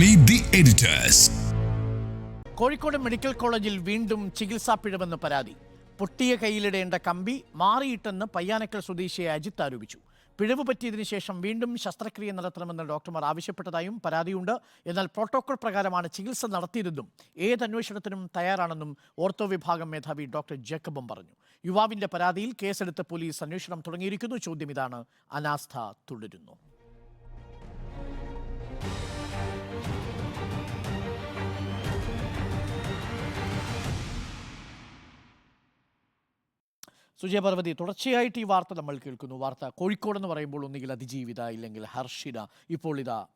Meet the editors Kozhikode medical കോളേജിൽ വീണ്ടും ചികിത്സാ പിഴവെന്ന് പരാതി. പൊട്ടിയ കൈയിലിടേണ്ട കമ്പി മാറിയിട്ടെന്ന് പയ്യാനക്കൽ സ്വദേശിയെ അജിത്ത് ആരോപിച്ചു. പിഴവ് പറ്റിയതിനു ശേഷം വീണ്ടും ശസ്ത്രക്രിയ നടത്തണമെന്ന് ഡോക്ടർമാർ ആവശ്യപ്പെട്ടതായും പരാതിയുണ്ട്. എന്നാൽ പ്രോട്ടോകോൾ പ്രകാരമാണ് ചികിത്സ നടത്തിയതെന്നും ഏത് അന്വേഷണത്തിനും തയ്യാറാണെന്നും ഓർത്തോ വിഭാഗം മേധാവി ഡോക്ടർ ജേക്കബും പറഞ്ഞു. യുവാവിന്റെ പരാതിയിൽ കേസെടുത്ത് പോലീസ് അന്വേഷണം തുടങ്ങിയിരിക്കുന്നു. ചോദ്യം ഇതാണ്. അനാസ്ഥ തുടരുന്നു. സുജയ പർവതി തുടർച്ചയായിട്ട് ഈ വാർത്ത നമ്മൾ കേൾക്കുന്നു. വാർത്ത കോഴിക്കോട് എന്ന് പറയുമ്പോൾ ഒന്നുകിൽ അതിജീവിത ഇല്ലെങ്കിൽ ഹർഷിത. ഇപ്പോൾ ഇതാ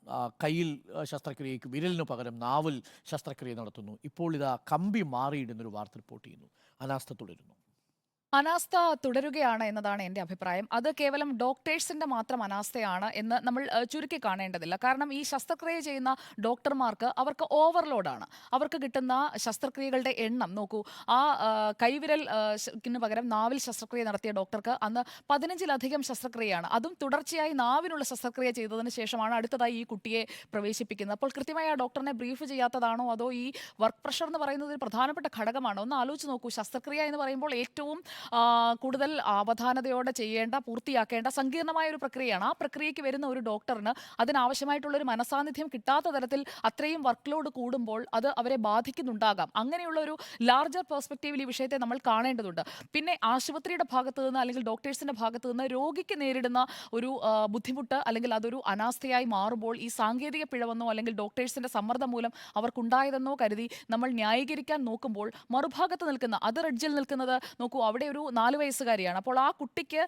കയ്യിൽ ശസ്ത്രക്രിയക്ക് വിരലിന് പകരം നാവിൽ ശസ്ത്രക്രിയ നടത്തുന്നു. ഇപ്പോൾ ഇതാ കമ്പി മാറിയിടുന്നൊരു വാർത്ത റിപ്പോർട്ട് ചെയ്യുന്നു. അനാസ്ഥ തുടരുന്നു. അനാസ്ഥ തുടരുകയാണ് എന്നതാണ് എന്റെ അഭിപ്രായം. അത് കേവലം ഡോക്ടേഴ്സിന്റെ മാത്രം അനാസ്ഥയാണ് എന്ന് നമ്മൾ ചുരുക്കി കാണേണ്ടതില്ല. കാരണം ഈ ശസ്ത്രക്രിയ ചെയ്യുന്ന ഡോക്ടർമാർക്ക് അവർക്ക് ഓവർലോഡാണ്. അവർക്ക് കിട്ടുന്ന ശസ്ത്രക്രിയകളുടെ എണ്ണം നോക്കൂ. ആ കൈവിരൽ പകരം നാവിൽ ശസ്ത്രക്രിയ നടത്തിയ ഡോക്ടർക്ക് അന്ന് പതിനഞ്ചിലധികം ശസ്ത്രക്രിയയാണ്. അതും തുടർച്ചയായി നാവിനുള്ള ശസ്ത്രക്രിയ ചെയ്തതിന് ശേഷമാണ് അടുത്തതായി ഈ കുട്ടിയെ പ്രവേശിപ്പിക്കുന്നത്. അപ്പോൾ കൃത്യമായി ആ ഡോക്ടറിനെ ബ്രീഫ് ചെയ്യാത്തതാണോ അതോ ഈ വർക്ക് പ്രഷർ എന്ന് പറയുന്നത് ഒരു പ്രധാനപ്പെട്ട ഘടകമാണ്? ഒന്ന് ആലോചിച്ച് നോക്കൂ. ശസ്ത്രക്രിയ എന്ന് പറയുമ്പോൾ ഏറ്റവും കൂടുതൽ അവധാനതയോടെ ചെയ്യേണ്ട പൂർത്തിയാക്കേണ്ട സങ്കീർണമായ ഒരു പ്രക്രിയയാണ്. ആ പ്രക്രിയയ്ക്ക് വരുന്ന ഒരു ഡോക്ടറിന് അതിനാവശ്യമായിട്ടുള്ള ഒരു മനസാന്നിധ്യം കിട്ടാത്ത തരത്തിൽ അത്രയും വർക്ക് ലോഡ് കൂടുമ്പോൾ അത് അവരെ ബാധിക്കുന്നുണ്ടാകാം. അങ്ങനെയുള്ള ഒരു ലാർജർ പെർസ്പെക്റ്റീവിൽ ഈ വിഷയത്തെ നമ്മൾ കാണേണ്ടതുണ്ട്. പിന്നെ ആശുപത്രിയുടെ ഭാഗത്തു നിന്ന് അല്ലെങ്കിൽ ഡോക്ടേഴ്സിന്റെ ഭാഗത്തു നിന്ന് രോഗിക്ക് നേരിടുന്ന ഒരു ബുദ്ധിമുട്ട് അല്ലെങ്കിൽ അതൊരു അനാസ്ഥയായി മാറുമ്പോൾ ഈ സാങ്കേതിക പിഴവെന്നോ അല്ലെങ്കിൽ ഡോക്ടേഴ്സിന്റെ സമ്മർദ്ദം മൂലം അവർക്കുണ്ടായതെന്നോ കരുതി നമ്മൾ ന്യായീകരിക്കാൻ നോക്കുമ്പോൾ മറുഭാഗത്ത് നിൽക്കുന്ന അതർ എഡ്ജിൽ നിൽക്കുന്നത് നോക്കൂ അവിടെ ഒരു നാല് വയസ്സുകാരിയാണ്. അപ്പോൾ ആ കുട്ടിക്ക്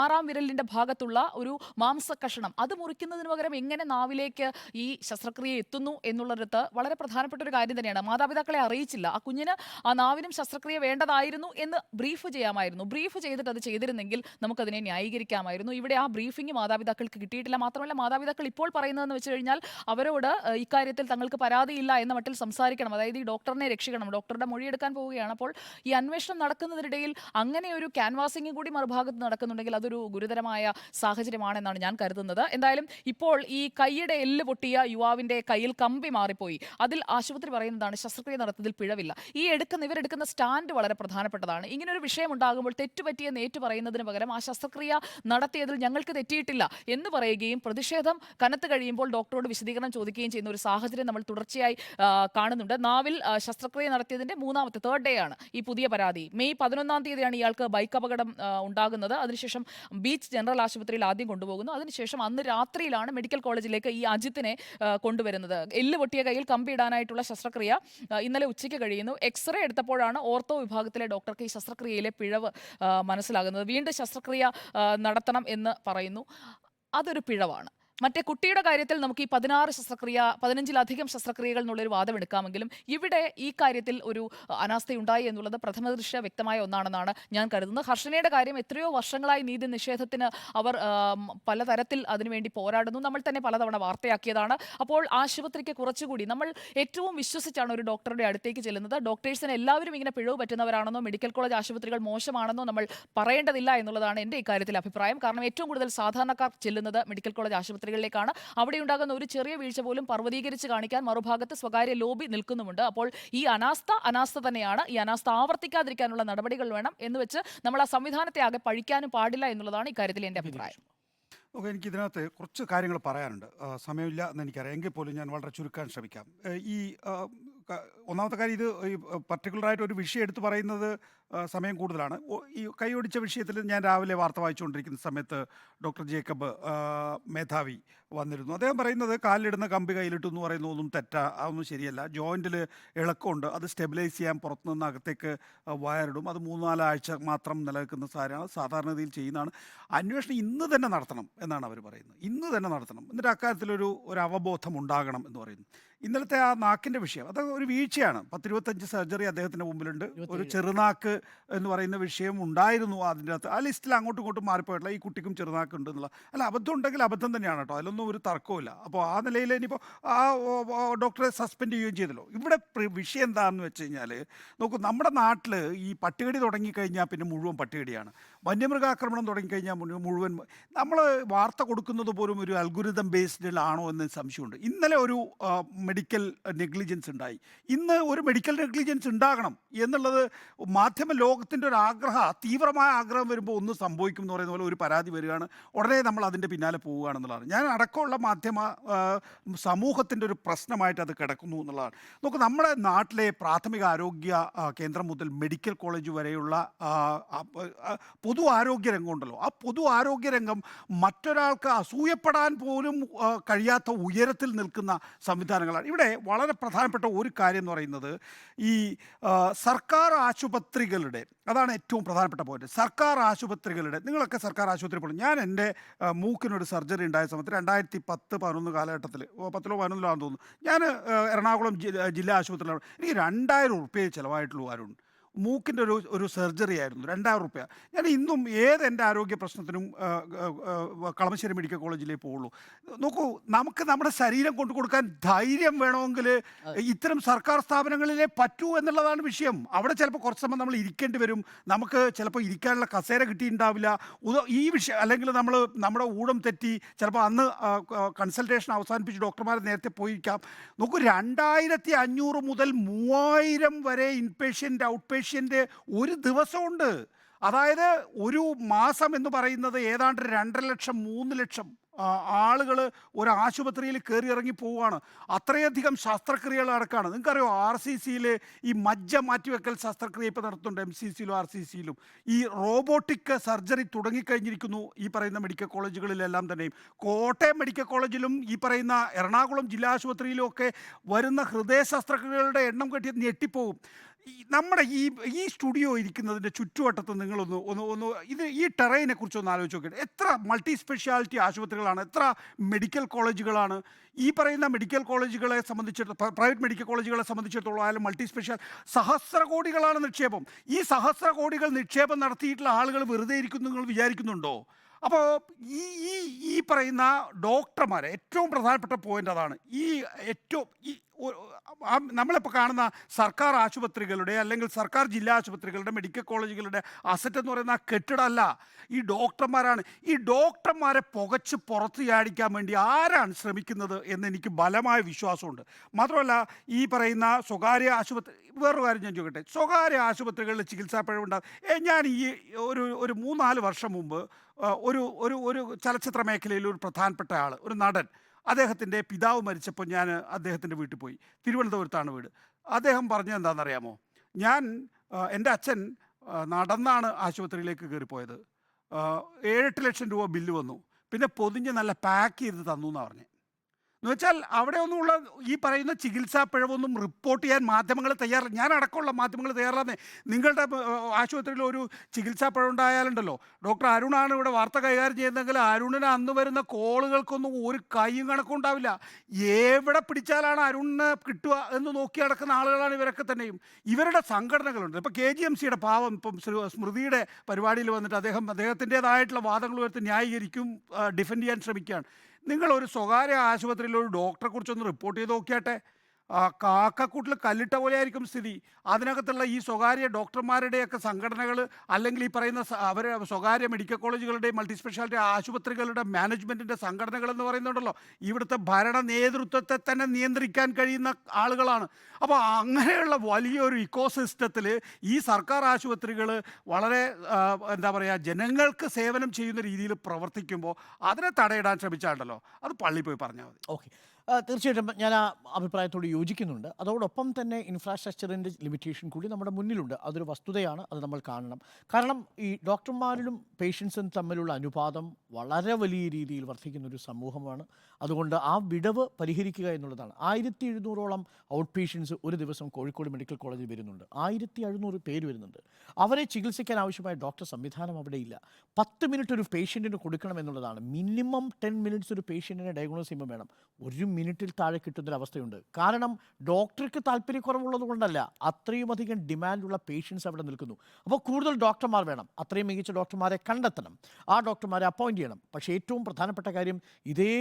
ആറാം വിരലിന്റെ ഭാഗത്തുള്ള ഒരു മാംസ കഷണം അത് മുറിക്കുന്നതിന് പകരം എങ്ങനെ നാവിലേക്ക് ഈ ശസ്ത്രക്രിയ എത്തുന്നു എന്നുള്ളിടത്ത് വളരെ പ്രധാനപ്പെട്ട ഒരു കാര്യം തന്നെയാണ്. മാതാപിതാക്കളെ അറിയിച്ചില്ല. ആ കുഞ്ഞിന് ആ നാവിനും ശസ്ത്രക്രിയ വേണ്ടതായിരുന്നു എന്ന് ബ്രീഫ് ചെയ്യാമായിരുന്നു. ബ്രീഫ് ചെയ്തിട്ട് അത് ചെയ്തിരുന്നെങ്കിൽ നമുക്കതിനെ ന്യായീകരിക്കാമായിരുന്നു. ഇവിടെ ആ ബ്രീഫിംഗ് മാതാപിതാക്കൾക്ക് കിട്ടിയിട്ടില്ല. മാത്രമല്ല മാതാപിതാക്കൾ ഇപ്പോൾ പറയുന്നതെന്ന് വെച്ച് കഴിഞ്ഞാൽ അവരോട് ഇക്കാര്യത്തിൽ തങ്ങൾക്ക് പരാതിയില്ല എന്ന മട്ടിൽ സംസാരിക്കണം. അതായത് ഈ ഡോക്ടറിനെ രക്ഷിക്കണം ഡോക്ടറുടെ മൊഴിയെടുക്കാൻ പോവുകയാണ്. അപ്പോൾ ഈ അന്വേഷണം നടക്കുന്നതിനിടയിൽ അങ്ങനെ ഒരു ക്യാൻവാസിംഗ് കൂടി മറുഭാഗത്ത് നടക്കുന്നുണ്ടെങ്കിൽ അതൊരു ഗുരുതരമായ സാഹചര്യമാണെന്നാണ് ഞാൻ കരുതുന്നത്. എന്തായാലും ഇപ്പോൾ ഈ കൈയുടെ എല്ല് പൊട്ടിയ യുവാവിന്റെ കയ്യിൽ കമ്പി മാറിപ്പോയി. അതിൽ ആശുപത്രി പറയുന്നതാണ് ശസ്ത്രക്രിയ നടത്തിയതിൽ പിഴവില്ല. ഈ എടുക്കുന്ന ഇവരെടുക്കുന്ന സ്റ്റാൻഡ് വളരെ പ്രധാനപ്പെട്ടതാണ്. ഇങ്ങനെ ഒരു വിഷയം ഉണ്ടാകുമ്പോൾ തെറ്റുപറ്റിയെന്ന് ഏറ്റു പറയുന്നതിന് പകരം ആ ശസ്ത്രക്രിയ നടത്തിയതിൽ ഞങ്ങൾക്ക് തെറ്റിയിട്ടില്ല എന്ന് പറയുകയും പ്രതിഷേധം കനത്ത് കഴിയുമ്പോൾ ഡോക്ടറോട് വിശദീകരണം ചോദിക്കുകയും ചെയ്യുന്ന ഒരു സാഹചര്യം നമ്മൾ തുടർച്ചയായി കാണുന്നുണ്ട്. നാവിൽ ശസ്ത്രക്രിയ നടത്തിയതിന്റെ മൂന്നാമത്തെ തേർഡ് ഡേ ആണ് ഈ പുതിയ പരാതി. മെയ് പതിനൊന്നാം തീയതിയാണ് ഇയാൾക്ക് ബൈക്ക് അപകടം ഉണ്ടാകുന്നത്. അതിനുശേഷം ബീച്ച് ജനറൽ ആശുപത്രിയിൽ ആദ്യം കൊണ്ടുപോകുന്നു. അതിനുശേഷം അന്ന് രാത്രിയിലാണ് മെഡിക്കൽ കോളേജിലേക്ക് ഈ അജിത്തിനെ കൊണ്ടുവരുന്നത്. എല്ല് പൊട്ടിയ കയ്യിൽ കമ്പി ഇടാനായിട്ടുള്ള ശസ്ത്രക്രിയ ഇന്നലെ ഉച്ചയ്ക്ക് കഴിയുന്നു. എക്സ്റേ എടുത്തപ്പോഴാണ് ഓർത്തോ വിഭാഗത്തിലെ ഡോക്ടർക്ക് ഈ ശസ്ത്രക്രിയയിലെ പിഴവ് മനസ്സിലാകുന്നത്. വീണ്ടും ശസ്ത്രക്രിയ നടത്തണം എന്ന് പറയുന്നു. അതൊരു പിഴവാണ്. മറ്റേ കുട്ടിയുടെ കാര്യത്തിൽ നമുക്ക് ഈ പതിനാറ് ശസ്ത്രക്രിയ പതിനഞ്ചിലധികം ശസ്ത്രക്രിയകൾ എന്നുള്ളൊരു വാദം എടുക്കാമെങ്കിലും ഇവിടെ ഈ കാര്യത്തിൽ ഒരു അനാസ്ഥയുണ്ടായി എന്നുള്ളത് പ്രഥമ ദൃശ്യ വ്യക്തമായ ഒന്നാണെന്നാണ് ഞാൻ കരുതുന്നത്. ഹർഷനയുടെ കാര്യം എത്രയോ വർഷങ്ങളായി നീതി നിഷേധത്തിന് അവർ പലതരത്തിൽ അതിനുവേണ്ടി പോരാടുന്നു. നമ്മൾ തന്നെ പലതവണ വാർത്തയാക്കിയതാണ്. അപ്പോൾ ആശുപത്രിക്ക് കുറച്ചുകൂടി നമ്മൾ ഏറ്റവും വിശ്വസിച്ചാണ് ഒരു ഡോക്ടറുടെ അടുത്തേക്ക് ചെല്ലുന്നത്. ഡോക്ടേഴ്സിന് എല്ലാവരും ഇങ്ങനെ പിഴവ് പറ്റുന്നവരാണെന്നോ മെഡിക്കൽ കോളേജ് ആശുപത്രികൾ മോശമാണെന്നോ നമ്മൾ പറയേണ്ടതില്ല എന്നുള്ളതാണ് എന്റെ ഇക്കാര്യത്തിൽ അഭിപ്രായം. കാരണം ഏറ്റവും കൂടുതൽ സാധാരണക്കാർ ചെല്ലുന്നത് മെഡിക്കൽ കോളേജ് ആശുപത്രികളിലേക്കാണ് അവിടെ ഉണ്ടാകുന്ന ഒരു ചെറിയ വീഴ്ച പോലും പർവതീകരിച്ച് കാണിക്കാൻ മറുഭാഗത്ത് സ്വകാര്യ ലോബി നിൽക്കുന്നുമുണ്ട്. അപ്പോൾ ഈ അനാസ്ഥ അനാസ്ഥ തന്നെയാണ്. ഈ അനാസ്ഥ ആവർത്തിക്കാതിരിക്കാനുള്ള നടപടികൾ വേണം എന്ന് വെച്ച് നമ്മൾ ആ സംവിധാനത്തെ ആകെ പഴിക്കാനും പാടില്ല എന്നുള്ളതാണ് ഇക്കാര്യത്തിൽ എന്റെ അഭിപ്രായം. ഓക്കെ എനിക്ക് ഇതിനകത്ത് കുറച്ച് കാര്യങ്ങൾ പറയാനുണ്ട്. സമയമില്ല എന്ന് എനിക്കറിയാം എങ്കിൽ പോലും ഞാൻ വളരെ ചുരുക്കാൻ ശ്രമിക്കാം. ഈ ഒന്നാമത്തെ കാര്യം ഇത് ഈ പർട്ടിക്കുലറായിട്ട് ഒരു വിഷയം എടുത്തു പറയുന്നത് സമയം കൂടുതലാണ്. ഈ കൈയൊടിച്ച വിഷയത്തിൽ ഞാൻ രാവിലെ വാർത്ത വായിച്ചുകൊണ്ടിരിക്കുന്ന സമയത്ത് ഡോക്ടർ ജേക്കബ് മേധാവി വന്നിരുന്നു. അദ്ദേഹം പറയുന്നത് കാലിലിടുന്ന കമ്പി കയ്യിലിട്ടു എന്ന് പറയുന്ന. ഒന്നും തെറ്റാ അതൊന്നും ശരിയല്ല. ജോയിന്റിൽ ഇളക്കമുണ്ട്. അത് സ്റ്റെബിലൈസ് ചെയ്യാൻ പുറത്തുനിന്ന് അകത്തേക്ക് വയറിടും. അത് മൂന്ന് നാലാഴ്ച മാത്രം നിലനിൽക്കുന്ന സാധനമാണ്. സാധാരണഗതിയിൽ ചെയ്യുന്നതാണ്. അന്വേഷണം ഇന്ന് തന്നെ നടത്തണം എന്നാണ് അവർ പറയുന്നത്. ഇന്ന് തന്നെ നടത്തണം. എന്നിട്ട് അക്കാര്യത്തിലൊരു ഒരു അവബോധം ഉണ്ടാകണം എന്ന് പറയുന്നു. ഇന്നലത്തെ ആ നാക്കിന്റെ വിഷയം അത് ഒരു വീഴ്ചയാണ്. പത്തിരുപത്തഞ്ച് സർജറി അദ്ദേഹത്തിന്റെ മുമ്പിലുണ്ട്. ഒരു ചെറുനാക്ക് എന്ന് പറയുന്ന വിഷയം ഉണ്ടായിരുന്നു അതിന്റെ അകത്ത്. ആ ലിസ്റ്റിൽ അങ്ങോട്ടും ഇങ്ങോട്ടും മാറിപ്പോയിട്ടില്ല ഈ കുട്ടിക്കും ചെറുനാക്ക് ഉണ്ടെന്നുള്ള അല്ല അബദ്ധം ഉണ്ടെങ്കിൽ അബദ്ധം തന്നെയാണ് കേട്ടോ. അതിലൊന്നും ഒരു തർക്കമില്ല അപ്പോൾ ആ നിലയിൽ ഇനിയിപ്പോൾ ആ ഡോക്ടറെ സസ്പെൻഡ് ചെയ്യുകയും ചെയ്തല്ലോ. ഇവിടെ വിഷയം എന്താണെന്ന് വെച്ച് കഴിഞ്ഞാൽ നോക്കൂ നമ്മുടെ നാട്ടിൽ ഈ പട്ടികടി തുടങ്ങിക്കഴിഞ്ഞാൽ പിന്നെ മുഴുവൻ പട്ടികടിയാണ്. വന്യമൃഗാക്രമണം തുടങ്ങിക്കഴിഞ്ഞാൽ മുഴു- മുഴുവൻ നമ്മൾ വാർത്ത കൊടുക്കുന്നത് പോലും ഒരു അൽഗുരിതം ബേസ്ഡിലാണോ എന്ന് സംശയമുണ്ട്. ഇന്നലെ ഒരു മെഡിക്കൽ നെഗ്ലിജൻസ് ഉണ്ടായി. ഇന്ന് ഒരു മെഡിക്കൽ നെഗ്ലിജൻസ് ഉണ്ടാകണം എന്നുള്ളത് മാധ്യമ ലോകത്തിന്റെ ഒരു ആഗ്രഹ തീവ്രമായ ആഗ്രഹം വരുമ്പോൾ ഒന്ന് സംഭവിക്കും എന്ന് പറയുന്ന പോലെ ഒരു പരാതി വരികയാണ്. ഉടനെ നമ്മൾ അതിന്റെ പിന്നാലെ പോവുകയാണെന്നുള്ളതാണ്. ഞാൻ അടക്കമുള്ള മാധ്യമ സമൂഹത്തിന്റെ ഒരു പ്രശ്നമായിട്ട് അത് കിടക്കുന്നു എന്നുള്ളതാണ്. നോക്ക് നമ്മുടെ നാട്ടിലെ പ്രാഥമിക ആരോഗ്യ കേന്ദ്രം മുതൽ മെഡിക്കൽ കോളേജ് വരെയുള്ള പൊതു ആരോഗ്യ രംഗമുണ്ടല്ലോ. ആ പൊതു ആരോഗ്യ രംഗം മറ്റൊരാൾക്ക് അസൂയപ്പെടാൻ പോലും കഴിയാത്ത ഉയരത്തിൽ നിൽക്കുന്ന സംവിധാനങ്ങളാണ്. ഇവിടെ വളരെ പ്രധാനപ്പെട്ട ഒരു കാര്യം എന്ന് പറയുന്നത് ഈ സർക്കാർ ആശുപത്രികളുടെ അതാണ് ഏറ്റവും പ്രധാനപ്പെട്ട പോയിന്റ് സർക്കാർ ആശുപത്രികളുടെ നിങ്ങളൊക്കെ സർക്കാർ ആശുപത്രി പോലും ഞാൻ എന്റെ മൂക്കിനൊരു സർജറി ഉണ്ടായ സമയത്ത് രണ്ടായിരത്തി പത്ത് പതിനൊന്ന് കാലഘട്ടത്തിൽ പത്തിലോ പതിനൊന്നിലോ ആണെന്ന് തോന്നുന്നു. ഞാൻ എറണാകുളം ജില്ലാ ആശുപത്രിയിലാണ്. എനിക്ക് രണ്ടായിരം ഉറുപ്പ്യേ ചിലവായിട്ടുള്ള അരുൺ. മൂക്കിന്റെ ഒരു ഒരു സർജറി ആയിരുന്നു രണ്ടായിരം റുപ്യ. ഞാൻ ഇന്നും ഏത് എന്റെ ആരോഗ്യ പ്രശ്നത്തിനും കളമശ്ശേരി മെഡിക്കൽ കോളേജിലേ പോവുള്ളൂ. നോക്കൂ നമുക്ക് നമ്മുടെ ശരീരം കൊണ്ടു കൊടുക്കാൻ ധൈര്യം വേണമെങ്കിൽ ഇത്തരം സർക്കാർ സ്ഥാപനങ്ങളിലേ പറ്റൂ എന്നുള്ളതാണ് വിഷയം. അവിടെ ചിലപ്പോൾ കുറച്ച് സമയം നമ്മൾ ഇരിക്കേണ്ടി വരും. നമുക്ക് ചിലപ്പോൾ ഇരിക്കാനുള്ള കസേര കിട്ടിയിട്ടുണ്ടാവില്ല. ഈ വിഷയം അല്ലെങ്കിൽ നമ്മൾ നമ്മുടെ ഊഴം തെറ്റി ചിലപ്പോൾ അന്ന് കൺസൾട്ടേഷൻ അവസാനിപ്പിച്ച് ഡോക്ടർമാർ നേരത്തെ പോയിരിക്കാം. നോക്കൂ രണ്ടായിരത്തി അഞ്ഞൂറ് മുതൽ മൂവായിരം വരെ ഇൻപേഷ്യന്റ് ഔട്ട് പേഷ്യന്റ് ഒരു ദിവസമുണ്ട്. അതായത് ഒരു മാസം എന്ന് പറയുന്നത് ഏതാണ്ട് രണ്ടര ലക്ഷം മൂന്ന് ലക്ഷം ആളുകൾ ഒരു ആശുപത്രിയിൽ കയറി ഇറങ്ങി പോവുകയാണ്. അത്രയധികം ശസ്ത്രക്രിയകൾ നടക്കുകയാണ്. നിങ്ങൾക്കറിയോ ആർ സി സിയിൽ ഈ മജ്ജ മാറ്റിവെക്കൽ ശസ്ത്രക്രിയ ഇപ്പോൾ നടത്തുന്നുണ്ട് എം സി സിയിലും ആർ സി സിയിലും. ഈ റോബോട്ടിക് സർജറി തുടങ്ങിക്കഴിഞ്ഞിരിക്കുന്നു ഈ പറയുന്ന മെഡിക്കൽ കോളേജുകളിലെല്ലാം തന്നെയും. കോട്ടയം മെഡിക്കൽ കോളേജിലും ഈ പറയുന്ന എറണാകുളം ജില്ലാ ആശുപത്രിയിലും ഒക്കെ വരുന്ന ഹൃദയ ശസ്ത്രക്രിയകളുടെ എണ്ണം കെട്ടി ഞെട്ടിപ്പോവും നമ്മുടെ ഈ ഈ സ്റ്റുഡിയോ ഇരിക്കുന്നതിന്റെ ചുറ്റുവട്ടത്ത് നിങ്ങളൊന്ന് ഒന്ന് ഒന്ന് ഇത് ഈ ടെറൈനെ കുറിച്ച് ഒന്ന് ആലോചിച്ച് നോക്കിയിട്ട് എത്ര മൾട്ടി സ്പെഷ്യാലിറ്റി ആശുപത്രികളാണ് എത്ര മെഡിക്കൽ കോളേജുകളാണ്? ഈ പറയുന്ന മെഡിക്കൽ കോളേജുകളെ സംബന്ധിച്ചിടത്തോളം പ്രൈവറ്റ് മെഡിക്കൽ കോളേജുകളെ സംബന്ധിച്ചിടത്തോളം ആയാലും മൾട്ടി സ്പെഷ്യൽ സഹസ്ര കോടികളാണ് നിക്ഷേപം. ഈ സഹസ്ര കോടികൾ നിക്ഷേപം നടത്തിയിട്ടുള്ള ആളുകൾ വെറുതെ ഇരിക്കുന്നു നിങ്ങൾ വിചാരിക്കുന്നുണ്ടോ? അപ്പോൾ ഈ ഈ ഈ പറയുന്ന ഡോക്ടർമാരെ ഏറ്റവും പ്രധാനപ്പെട്ട പോയിന്റ് അതാണ്. ഈ ഏറ്റവും ഈ നമ്മളിപ്പോൾ കാണുന്ന സർക്കാർ ആശുപത്രികളുടെ അല്ലെങ്കിൽ സർക്കാർ ജില്ലാ ആശുപത്രികളുടെ മെഡിക്കൽ കോളേജുകളുടെ അസറ്റ് എന്ന് പറയുന്ന ആ കെട്ടിടമല്ല. ഈ ഡോക്ടർമാരാണ്. ഈ ഡോക്ടർമാരെ പുകച്ച് പുറത്ത് ചാടിക്കാൻ വേണ്ടി ആരാണ് ശ്രമിക്കുന്നത് എന്ന് എനിക്ക് ബലമായ വിശ്വാസമുണ്ട്. മാത്രമല്ല ഈ പറയുന്ന സ്വകാര്യ ആശുപത്രി വേറൊരു കാര്യം ഞാൻ ചോദിക്കട്ടെ. സ്വകാര്യ ആശുപത്രികളിൽ ചികിത്സാ പിഴവുണ്ടാകും ഞാൻ ഈ ഒരു ഒരു മൂന്നാൽ വർഷം മുമ്പ് ഒരു ഒരു ഒരു ചലച്ചിത്ര മേഖലയിൽ ഒരു പ്രധാനപ്പെട്ട ആൾ ഒരു നടൻ. അദ്ദേഹത്തിന്റെ പിതാവ് മരിച്ചപ്പോൾ ഞാൻ അദ്ദേഹത്തിന്റെ വീട്ടിൽ പോയി. തിരുവനന്തപുരത്താണ് വീട്. അദ്ദേഹം പറഞ്ഞത് എന്താണെന്നറിയാമോ? ഞാൻ എന്റെ അച്ഛൻ നടന്നാണ് ആശുപത്രിയിലേക്ക് കയറിപ്പോയത്. ഏഴെട്ട് ലക്ഷം രൂപ ബില്ല് വന്നു. പിന്നെ പൊതിഞ്ഞ് നല്ല പാക്ക് ചെയ്ത് തന്നു എന്നാണ് പറഞ്ഞത് എന്ന് വെച്ചാൽ അവിടെ ഒന്നുമുള്ള ഈ പറയുന്ന ചികിത്സാ പിഴവൊന്നും റിപ്പോർട്ട് ചെയ്യാൻ മാധ്യമങ്ങൾ തയ്യാറ ഞാൻ അടക്കമുള്ള മാധ്യമങ്ങൾ തയ്യാറാന്നേ. നിങ്ങളുടെ ആശുപത്രിയിൽ ഒരു ചികിത്സാ പിഴവുണ്ടായാലുണ്ടല്ലോ. ഡോക്ടർ അരുണാണ് ഇവിടെ വാർത്ത കൈകാര്യം ചെയ്യുന്നതെങ്കിൽ അരുണിന് അന്ന് വരുന്ന കോളുകൾക്കൊന്നും ഒരു കൈയും കണക്കും ഉണ്ടാവില്ല. എവിടെ പിടിച്ചാലാണ് അരുണിന് കിട്ടുക എന്ന് നോക്കി നടക്കുന്ന ആളുകളാണ് ഇവരൊക്കെ തന്നെയും. ഇവരുടെ സംഘടനകളുണ്ട്. ഇപ്പോൾ കെ ജി എം സിയുടെ പാവം ഇപ്പം സ്മൃതിയുടെ പരിപാടിയിൽ വന്നിട്ട് അദ്ദേഹം അദ്ദേഹത്തിന്റെതായിട്ടുള്ള വാദങ്ങൾ ഉയർത്തി ന്യായീകരിക്കും ഡിഫെൻഡ് ചെയ്യാൻ ശ്രമിക്കുകയാണ്. നിങ്ങൾ ഒരു സ്വകാര്യ ആശുപത്രിയിൽ ഒരു ഡോക്ടറെ കുറിച്ചൊന്ന് റിപ്പോർട്ട് ചെയ്ത് നോക്കിയാട്ടെ? കാക്കക്കൂട്ടിൽ കല്ലിട്ട പോലെ ആയിരിക്കും സ്ഥിതി. അതിനകത്തുള്ള ഈ സ്വകാര്യ ഡോക്ടർമാരുടെയൊക്കെ സംഘടനകൾ അല്ലെങ്കിൽ ഈ പറയുന്ന അവർ സ്വകാര്യ മെഡിക്കൽ കോളേജുകളുടെയും മൾട്ടി സ്പെഷ്യാലിറ്റി ആശുപത്രികളുടെ മാനേജ്മെന്റിന്റെ സംഘടനകൾ എന്ന് പറയുന്നുണ്ടല്ലോ. ഇവിടുത്തെ ഭരണ നേതൃത്വത്തെ തന്നെ നിയന്ത്രിക്കാൻ കഴിയുന്ന ആളുകളാണ്. അപ്പോൾ അങ്ങനെയുള്ള വലിയൊരു ഇക്കോസിസ്റ്റത്തിൽ ഈ സർക്കാർ ആശുപത്രികൾ വളരെ എന്താ പറയുക ജനങ്ങൾക്ക് സേവനം ചെയ്യുന്ന രീതിയിൽ പ്രവർത്തിക്കുമ്പോൾ അതിനെ തടയിടാൻ ശ്രമിച്ചാണ്ടല്ലോ. അത് പള്ളി പോയി പറഞ്ഞാൽ മതി. ഓക്കെ. തീർച്ചയായിട്ടും ഞാൻ ആ അഭിപ്രായത്തോട് യോജിക്കുന്നുണ്ട്. അതോടൊപ്പം തന്നെ ഇൻഫ്രാസ്ട്രക്ചറിന്റെ ലിമിറ്റേഷൻ കൂടി നമ്മുടെ മുന്നിലുണ്ട്. അതൊരു വസ്തുതയാണ്. അത് നമ്മൾ കാണണം. കാരണം ഈ ഡോക്ടർമാരിലും പേഷ്യൻസും തമ്മിലുള്ള അനുപാതം വളരെ വലിയ രീതിയിൽ വർദ്ധിക്കുന്ന ഒരു സമൂഹമാണ്. അതുകൊണ്ട് ആ വിടവ് പരിഹരിക്കുക എന്നുള്ളതാണ്. ആയിരത്തി എഴുന്നൂറോളം ഔട്ട് പേഷ്യൻസ് ഒരു ദിവസം കോഴിക്കോട് മെഡിക്കൽ കോളേജിൽ വരുന്നുണ്ട്. ആയിരത്തി എഴുന്നൂറ് പേര് വരുന്നുണ്ട്. അവരെ ചികിത്സിക്കാൻ ആവശ്യമായ ഡോക്ടർ സംവിധാനം അവിടെ ഇല്ല. പത്ത് മിനിറ്റ് ഒരു പേഷ്യന്റിന് കൊടുക്കണം എന്നുള്ളതാണ്. മിനിമം ടെൻ മിനിറ്റ്സ് ഒരു പേഷ്യന്റിനെ ഡയഗ്നോസ് ചെയ്യുമ്പോൾ വേണം. ഒരു മിനിറ്റിൽ താഴെ കിട്ടുന്നൊരവസ്ഥയുണ്ട്. കാരണം ഡോക്ടർക്ക് താല്പര്യക്കുറവുള്ളത് കൊണ്ടല്ല അത്രയും അധികം ഡിമാൻഡുള്ള പേഷ്യൻസ് അവിടെ നിൽക്കുന്നു. അപ്പോൾ കൂടുതൽ ഡോക്ടർമാർ വേണം. അത്രയും മികച്ച ഡോക്ടർമാരെ കണ്ടെത്തണം. ആ ഡോക്ടർമാരെ അപ്പോയിന്റ് ചെയ്യണം. പക്ഷേ ഏറ്റവും പ്രധാനപ്പെട്ട കാര്യം ഇതേ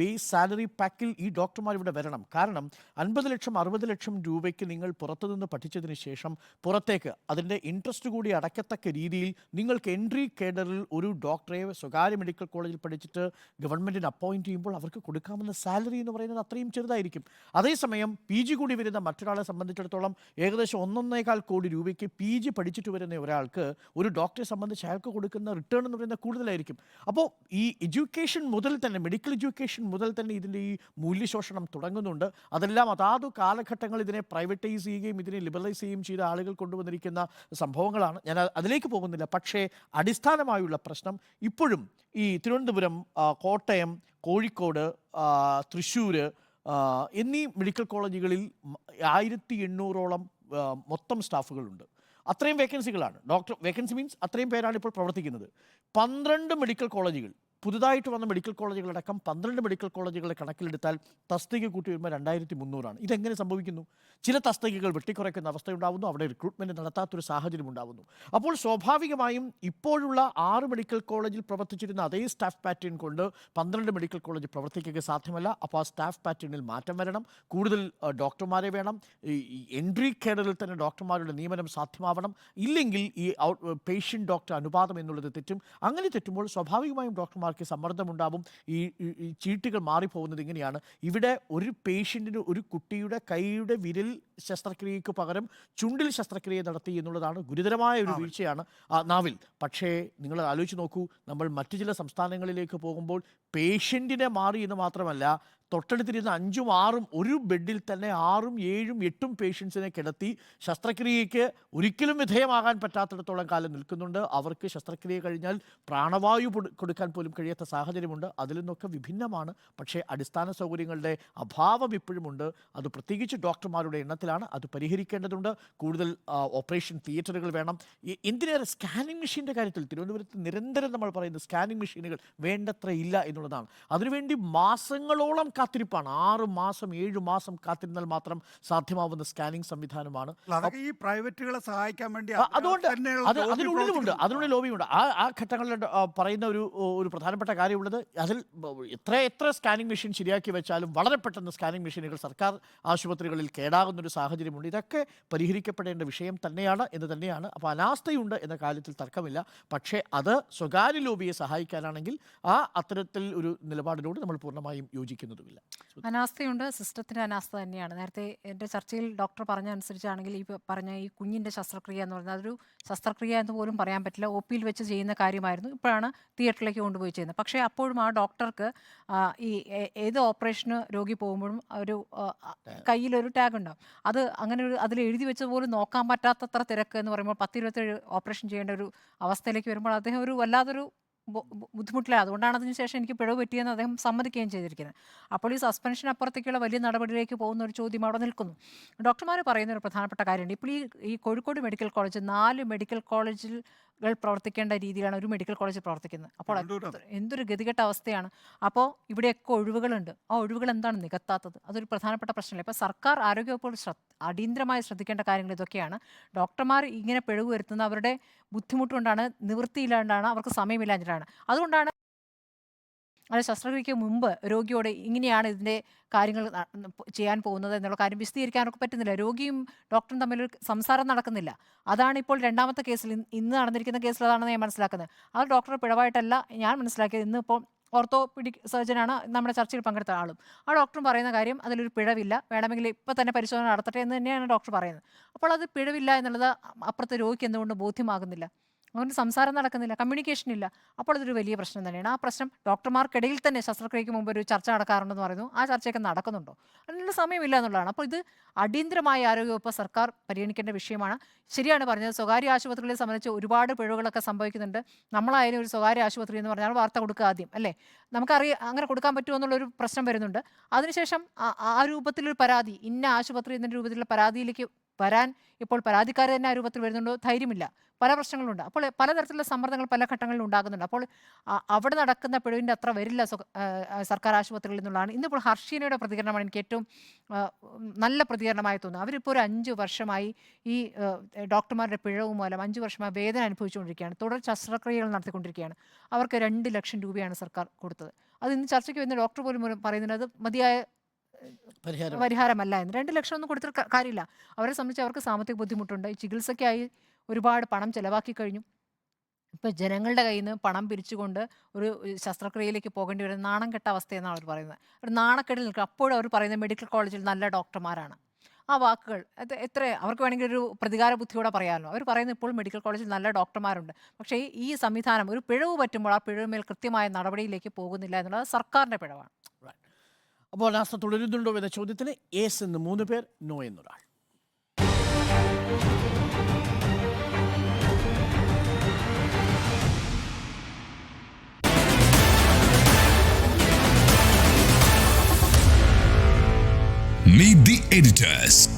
ബേസ് സാലറി പാക്കിൽ ഈ ഡോക്ടർമാർ ഇവിടെ വരണം. കാരണം അൻപത് ലക്ഷം അറുപത് ലക്ഷം രൂപയ്ക്ക് നിങ്ങൾ പുറത്തുനിന്ന് പഠിച്ചതിന് ശേഷം പുറത്തേക്ക് അതിന്റെ ഇൻട്രസ്റ്റ് കൂടി അടയ്ക്കത്തക്ക രീതിയിൽ നിങ്ങൾക്ക് എൻട്രി കേഡറിൽ ഒരു ഡോക്ടറെ സ്വകാര്യ മെഡിക്കൽ കോളേജിൽ പഠിച്ചിട്ട് ഗവൺമെന്റിന് അപ്പോയിന്റ് ചെയ്യുമ്പോൾ അവർക്ക് കൊടുക്കാവുന്ന സാലറി എന്ന് പറയുന്നത് അത്രയും ചെറുതായിരിക്കും. അതേസമയം പി ജി കൂടി വരുന്ന മറ്റൊരാളെ സംബന്ധിച്ചിടത്തോളം ഏകദേശം ഒന്നൊന്നേകാൽ കോടി രൂപയ്ക്ക് പി ജി പഠിച്ചിട്ട് വരുന്ന ഒരാൾക്ക് ഒരു ഡോക്ടറെ സംബന്ധിച്ച് അയാൾക്ക് കൊടുക്കുന്ന റിട്ടേൺ എന്ന് പറയുന്നത് കൂടുതലായിരിക്കും. അപ്പോൾ ഈ എഡ്യൂക്കേഷൻ മുതൽ തന്നെ മെഡിക്കൽ എഡ്യൂക്കേഷൻ മുതൽ തന്നെ ഇതിന്റെ ഈ മൂല്യശോഷണം തുടങ്ങുന്നുണ്ട്. അതെല്ലാം അതാതു കാലഘട്ടങ്ങൾ ഇതിനെ പ്രൈവറ്റൈസ് ചെയ്യുകയും ഇതിനെ ലിബറലൈസ് ചെയ്യുകയും ചെയ്ത ആളുകൾ കൊണ്ടുവന്നിരിക്കുന്ന സംഭവങ്ങളാണ്. ഞാൻ അതിലേക്ക് പോകുന്നില്ല. പക്ഷേ അടിസ്ഥാനമായുള്ള പ്രശ്നം ഇപ്പോഴും ഈ തിരുവനന്തപുരം കോട്ടയം കോഴിക്കോട് തൃശ്ശൂർ എന്നീ മെഡിക്കൽ കോളേജുകളിൽ ആയിരത്തി എണ്ണൂറോളം മൊത്തം സ്റ്റാഫുകളുണ്ട്. അത്രയും വേക്കൻസികളാണ്. ഡോക്ടർ വേക്കൻസി മീൻസ് അത്രയും പേരാണ് ഇപ്പോൾ പ്രവർത്തിക്കുന്നത്. പന്ത്രണ്ട് മെഡിക്കൽ കോളേജുകൾ. പുതുതായിട്ട് വന്ന മെഡിക്കൽ കോളേജുകളടക്കം പന്ത്രണ്ട് മെഡിക്കൽ കോളേജുകളെ കണക്കിലെടുത്താൽ തസ്തിക കൂട്ടി വരുമ്പോൾ രണ്ടായിരത്തി മുന്നൂറാണ്. ഇതെങ്ങനെ സംഭവിക്കുന്നു? ചില തസ്തികകൾ വെട്ടിക്കുറയ്ക്കുന്ന അവസ്ഥയുണ്ടാവുന്നു അവിടെ റിക്രൂട്ട്മെന്റ് നടത്താത്തൊരു സാഹചര്യം ഉണ്ടാവുന്നു. അപ്പോൾ സ്വാഭാവികമായും ഇപ്പോഴുള്ള ആറ് മെഡിക്കൽ കോളേജിൽ പ്രവർത്തിച്ചിരുന്ന അതേ സ്റ്റാഫ് പാറ്റേൺ കൊണ്ട് പന്ത്രണ്ട് മെഡിക്കൽ കോളേജ് പ്രവർത്തിക്കുക സാധ്യമല്ല. അപ്പോൾ ആ സ്റ്റാഫ് പാറ്റേണിൽ മാറ്റം വരണം. കൂടുതൽ ഡോക്ടർമാരെ വേണം. ഈ എൻട്രി കെയറിൽ തന്നെ ഡോക്ടർമാരുടെ നിയമനം സാധ്യമാവണം. ഇല്ലെങ്കിൽ ഈ പേഷ്യന്റ് ഡോക്ടർ അനുപാതം എന്നുള്ളത് തെറ്റും. അങ്ങനെ തെറ്റുമ്പോൾ സ്വാഭാവികമായും ഡോക്ടർമാർക്ക് സമ്മർദ്ദമുണ്ടാവും. ഈ ഈ- ചീട്ടുകൾ മാറിപ്പോകുന്നത് ഇങ്ങനെയാണ്. ഇവിടെ ഒരു പേഷ്യന്റിന് ഒരു കുട്ടിയുടെ കൈയുടെ വിരൽ ശസ്ത്രക്രിയയ്ക്ക് പകരം ചുണ്ടിൽ ശസ്ത്രക്രിയ നടത്തി എന്നുള്ളതാണ് ഗുരുതരമായ ഒരു. വീഴ്ചയാണ് ആ നാവിൽ. പക്ഷേ നിങ്ങൾ ആലോചിച്ച് നോക്കൂ. നമ്മൾ മറ്റു ചില സംസ്ഥാനങ്ങളിലേക്ക് പോകുമ്പോൾ പേഷ്യന്റിനെ മാറി എന്ന് മാത്രമല്ല തൊട്ടടുത്തിരുന്ന അഞ്ചും ആറും ഒരു ബെഡിൽ തന്നെ ആറും ഏഴും എട്ടും പേഷ്യൻസിനെ കിടത്തി ശസ്ത്രക്രിയയ്ക്ക് ഒരിക്കലും വിധേയമാകാൻ പറ്റാത്തിടത്തോളം കാലം നിൽക്കുന്നുണ്ട്. അവർക്ക് ശസ്ത്രക്രിയ കഴിഞ്ഞാൽ പ്രാണവായു കൊടുക്കാൻ പോലും കഴിയാത്ത സാഹചര്യമുണ്ട്. അതിൽ നിന്നൊക്കെ വിഭിന്നമാണ്. പക്ഷേ അടിസ്ഥാന സൗകര്യങ്ങളുടെ അഭാവം ഇപ്പോഴുമുണ്ട് അത് പ്രത്യേകിച്ച് ഡോക്ടർമാരുടെ എണ്ണത്തിലാണ്. അത് പരിഹരിക്കേണ്ടതുണ്ട്. കൂടുതൽ ഓപ്പറേഷൻ തിയേറ്ററുകൾ വേണം. എന്തിനേറെ സ്കാനിങ് മെഷീന്റെ കാര്യത്തിൽ തിരുവനന്തപുരത്ത് നിരന്തരം നമ്മൾ പറയുന്നത് സ്കാനിങ് മെഷീനുകൾ വേണ്ടത്ര ഇല്ല എന്നുള്ളതാണ്. അതിനുവേണ്ടി മാസങ്ങളോളം കാത്തിരിപ്പാണ്. ആറ് മാസം ഏഴ് മാസം കാത്തിരുന്നാൽ മാത്രം സാധ്യമാവുന്ന സ്കാനിംഗ് സംവിധാനമാണ്. ഈ പ്രൈവറ്റുകളെ സഹായിക്കാൻ വേണ്ടി അതുകൊണ്ട് അതിനുള്ളിലുമുണ്ട്. അതിനുള്ളിൽ ലോബിയുണ്ട്. ആ ആ ഘട്ടങ്ങളിൽ പറയുന്ന ഒരു ഒരു പ്രധാനപ്പെട്ട കാര്യമുള്ളത് അതിൽ എത്ര എത്ര സ്കാനിംഗ് മെഷീൻ ശരിയാക്കി വെച്ചാലും വളരെ പെട്ടെന്ന് സ്കാനിംഗ് മെഷീനുകൾ സർക്കാർ ആശുപത്രികളിൽ കേടാകുന്ന ഒരു സാഹചര്യമുണ്ട്. ഇതൊക്കെ പരിഹരിക്കപ്പെടേണ്ട വിഷയം തന്നെയാണ് എന്ന് തന്നെയാണ്. അപ്പോൾ അനാസ്ഥയുണ്ട് എന്ന കാര്യത്തിൽ തർക്കമില്ല. പക്ഷേ അത് സ്വകാര്യ ലോബിയെ സഹായിക്കാനാണെങ്കിൽ ആ അത്തരത്തിൽ ഒരു നിലപാടിനോട് നമ്മൾ പൂർണമായും യോജിക്കുന്നതുമില്ല. അനാസ്ഥയുണ്ട് സിസ്റ്റത്തിന്റെ അനാസ്ഥ തന്നെയാണ്. നേരത്തെ എന്റെ ചർച്ചയിൽ ഡോക്ടർ പറഞ്ഞ അനുസരിച്ചാണെങ്കിൽ ഈ പറഞ്ഞ ഈ കുഞ്ഞിന്റെ ശസ്ത്രക്രിയ എന്ന് പറയുന്നത് അതൊരു ശസ്ത്രക്രിയ എന്ന് പോലും പറയാൻ പറ്റില്ല. ഒ പിയിൽ വെച്ച് ചെയ്യുന്ന കാര്യമായിരുന്നു. ഇപ്പോഴാണ് തിയേറ്ററിലേക്ക് കൊണ്ടുപോയി ചെയ്യുന്നത്. പക്ഷേ അപ്പോഴും ആ ഡോക്ടർക്ക് ഈ ഏത് ഓപ്പറേഷന് രോഗി പോകുമ്പോഴും ഒരു കയ്യിലൊരു ടാഗ് ഉണ്ടാവും. അത് അങ്ങനെ ഒരു അതിൽ എഴുതി വെച്ച പോലും നോക്കാൻ പറ്റാത്തത്ര തിരക്ക് എന്ന് പറയുമ്പോൾ പത്തിരുപത്തേഴ് ഓപ്പറേഷൻ ചെയ്യേണ്ട ഒരു അവസ്ഥയിലേക്ക് വരുമ്പോൾ അദ്ദേഹം ഒരു വല്ലാതൊരു ബു- അതുകൊണ്ടാണതിനു അതുകൊണ്ടാണ് അതിനുശേഷം എനിക്ക് പിഴവ് പറ്റിയെന്ന് അദ്ദേഹം സമ്മതിക്കുകയും ചെയ്തിരിക്കുന്നത്. അപ്പോൾ ഈ സസ്പെൻഷൻ അപ്പുറത്തേക്കുള്ള വലിയ നടപടിയിലേക്ക് പോകുന്ന ഒരു ചോദ്യം അവിടെ നിൽക്കുന്നു. ഡോക്ടർമാർ പറയുന്ന ഒരു പ്രധാനപ്പെട്ട കാര്യമുണ്ട്. ഇപ്പോൾ ഈ ഈ കോഴിക്കോട് മെഡിക്കൽ കോളേജ് നാല് മെഡിക്കൽ കോളേജിൽ പ്രവർത്തിക്കേണ്ട രീതിയിലാണ് ഒരു മെഡിക്കൽ കോളേജ് പ്രവർത്തിക്കുന്നത്. അപ്പോൾ എന്തൊരു ഗതികെട്ട അവസ്ഥയാണ്. അപ്പോൾ ഇവിടെയൊക്കെ ഒഴിവുകളുണ്ട്. ആ ഒഴിവുകൾ എന്താണ് നികത്താത്തത്? അതൊരു പ്രധാനപ്പെട്ട പ്രശ്നമല്ല? ഇപ്പോൾ സർക്കാർ ആരോഗ്യവകുപ്പ് ശ്രദ്ധ അടിയന്തരമായി ശ്രദ്ധിക്കേണ്ട കാര്യങ്ങൾ ഇതൊക്കെയാണ്. ഡോക്ടർമാർ ഇങ്ങനെ പിഴവ് വരുത്തുന്ന അവരുടെ ബുദ്ധിമുട്ടുകൊണ്ടാണ് നിവൃത്തിയില്ലാണ്ടാണ് അവർക്ക് സമയമില്ലാഞ്ഞിട്ടാണ്. അതുകൊണ്ടാണ് അത് ശസ്ത്രക്രിയയ്ക്ക് മുമ്പ് രോഗിയോട് ഇങ്ങനെയാണ് ഇതിന്റെ കാര്യങ്ങൾ ചെയ്യാൻ പോകുന്നത് എന്നുള്ള കാര്യം വിശദീകരിക്കാനൊക്കെ പറ്റുന്നില്ല. രോഗിയും ഡോക്ടറും തമ്മിൽ സംസാരം നടക്കുന്നില്ല. അതാണ് ഇപ്പോൾ രണ്ടാമത്തെ കേസിൽ ഇന്ന് ഇന്ന് നടന്നിരിക്കുന്ന കേസിൽ അതാണെന്ന് ഞാൻ മനസ്സിലാക്കുന്നത്. അത് ഡോക്ടറെ പിഴവായിട്ടല്ല ഞാൻ മനസ്സിലാക്കിയത് ഇന്ന് ഇപ്പോൾ ഓർത്തോപീഡിക് സർജനാണ് നമ്മുടെ ചർച്ചയിൽ പങ്കെടുത്ത ആളും. ആ ഡോക്ടറും പറയുന്ന കാര്യം അതിലൊരു പിഴവില്ല. വേണമെങ്കിൽ ഇപ്പോൾ തന്നെ പരിശോധന നടത്തട്ടെ എന്ന് തന്നെയാണ് ഡോക്ടർ പറയുന്നത്. അപ്പോൾ അത് പിഴവില്ല എന്നുള്ളത് അപ്പുറത്തെ രോഗിക്ക് എന്തുകൊണ്ട് ബോധ്യമാകുന്നില്ല? അതുകൊണ്ട് സംസാരം നടക്കുന്നില്ല കമ്മ്യൂണിക്കേഷൻ ഇല്ല. അപ്പോൾ അതൊരു വലിയ പ്രശ്നം തന്നെയാണ്. ആ പ്രശ്നം ഡോക്ടർമാർക്കിടയിൽ തന്നെ ശസ്ത്രക്രിയയ്ക്ക് മുമ്പ് ഒരു ചർച്ച നടക്കാറുണ്ടെന്ന് പറയുന്നു. ആ ചർച്ചയൊക്കെ നടക്കുന്നുണ്ടോ? അതിനുള്ള സമയമില്ല എന്നുള്ളതാണ്. അപ്പോൾ ഇത് അടിയന്തരമായ ആരോഗ്യവകുപ്പ് സർക്കാർ പരിഗണിക്കേണ്ട വിഷയമാണ്. ശരിയാണ് പറഞ്ഞത്. സ്വകാര്യ ആശുപത്രികളെ സംബന്ധിച്ച് ഒരുപാട് പിഴവുകളൊക്കെ സംഭവിക്കുന്നുണ്ട്. നമ്മളായാലും ഒരു സ്വകാര്യ ആശുപത്രി എന്ന് പറഞ്ഞാൽ വാർത്ത കൊടുക്കുക ആദ്യം അല്ലേ? നമുക്കറിയാം അങ്ങനെ കൊടുക്കാൻ പറ്റുമോ എന്നുള്ളൊരു പ്രശ്നം വരുന്നുണ്ട്. അതിനുശേഷം ആ രൂപത്തിലൊരു പരാതി ഇന്ന ആശുപത്രി എന്ന രൂപത്തിലുള്ള പരാതിയിലേക്ക് വരാൻ ഇപ്പോൾ പരാതിക്കാർ തന്നെ ആ രൂപത്തിൽ വരുന്നുണ്ടോ? ധൈര്യമില്ല. പല പ്രശ്നങ്ങളുണ്ട്. അപ്പോൾ പലതരത്തിലുള്ള സമ്മർദ്ദങ്ങൾ പല ഘട്ടങ്ങളിൽ ഉണ്ടാകുന്നുണ്ട്. അപ്പോൾ അവിടെ നടക്കുന്ന പിഴവിന്റെ അത്ര വരില്ല സർക്കാർ ആശുപത്രികളിൽ നിന്നുള്ളതാണ്. ഇന്നിപ്പോൾ ഹർഷീനയുടെ പ്രതികരണമാണ് എനിക്ക് ഏറ്റവും നല്ല പ്രതികരണമായി തോന്നുന്നത്. അവരിപ്പോൾ ഒരു അഞ്ച് വർഷമായി ഈ ഡോക്ടർമാരുടെ പിഴവ് മൂലം അഞ്ച് വർഷമായി വേദന അനുഭവിച്ചുകൊണ്ടിരിക്കുകയാണ്. തുടർ ശസ്ത്രക്രിയകൾ നടത്തിക്കൊണ്ടിരിക്കുകയാണ്. അവർക്ക് രണ്ട് ലക്ഷം രൂപയാണ് സർക്കാർ കൊടുത്തത്. അത് ഇന്ന് ചർച്ചയ്ക്ക് വരുന്ന ഡോക്ടർ പോലും പറയുന്നത് മതിയായ പരിഹാരമല്ല എന്ന്. രണ്ട് ലക്ഷം ഒന്നും കൊടുത്തിട്ട് കാര്യമില്ല. അവരെ സംബന്ധിച്ച് അവർക്ക് സാമ്പത്തിക ബുദ്ധിമുട്ടുണ്ട്. ഈ ചികിത്സയ്ക്കായി ഒരുപാട് പണം ചെലവാക്കി കഴിഞ്ഞു. ഇപ്പൊ ജനങ്ങളുടെ കയ്യിൽ നിന്ന് പണം പിരിച്ചുകൊണ്ട് ഒരു ശസ്ത്രക്രിയയിലേക്ക് പോകേണ്ടി വരുന്ന നാണം കെട്ട അവസ്ഥയെന്നാണ് അവർ പറയുന്നത്. ഒരു നാണക്കെട്ടിൽ നിൽക്കുക. അപ്പോഴും അവർ പറയുന്നത് മെഡിക്കൽ കോളേജിൽ നല്ല ഡോക്ടർമാരാണ്. ആ വാക്കുകൾ അത് എത്ര അവർക്ക് വേണമെങ്കിൽ ഒരു പ്രതികാര ബുദ്ധിയോടെ പറയാമല്ലോ. അവർ പറയുന്നത് ഇപ്പോൾ മെഡിക്കൽ കോളേജിൽ നല്ല ഡോക്ടർമാരുണ്ട്. പക്ഷേ ഈ സംവിധാനം ഒരു പിഴവ് പറ്റുമ്പോൾ ആ പിഴവുമേൽ കൃത്യമായ നടപടിയിലേക്ക് പോകുന്നില്ല എന്നുള്ളത് സർക്കാരിന്റെ പിഴവാണ്. അപ്പോൾ നാസ്ത തുടരുന്നുണ്ടോ എന്ന ചോദ്യത്തിന് ഏസ് എന്ന് മൂന്ന് പേർ നോ എന്നൊരാൾ Meet the editors.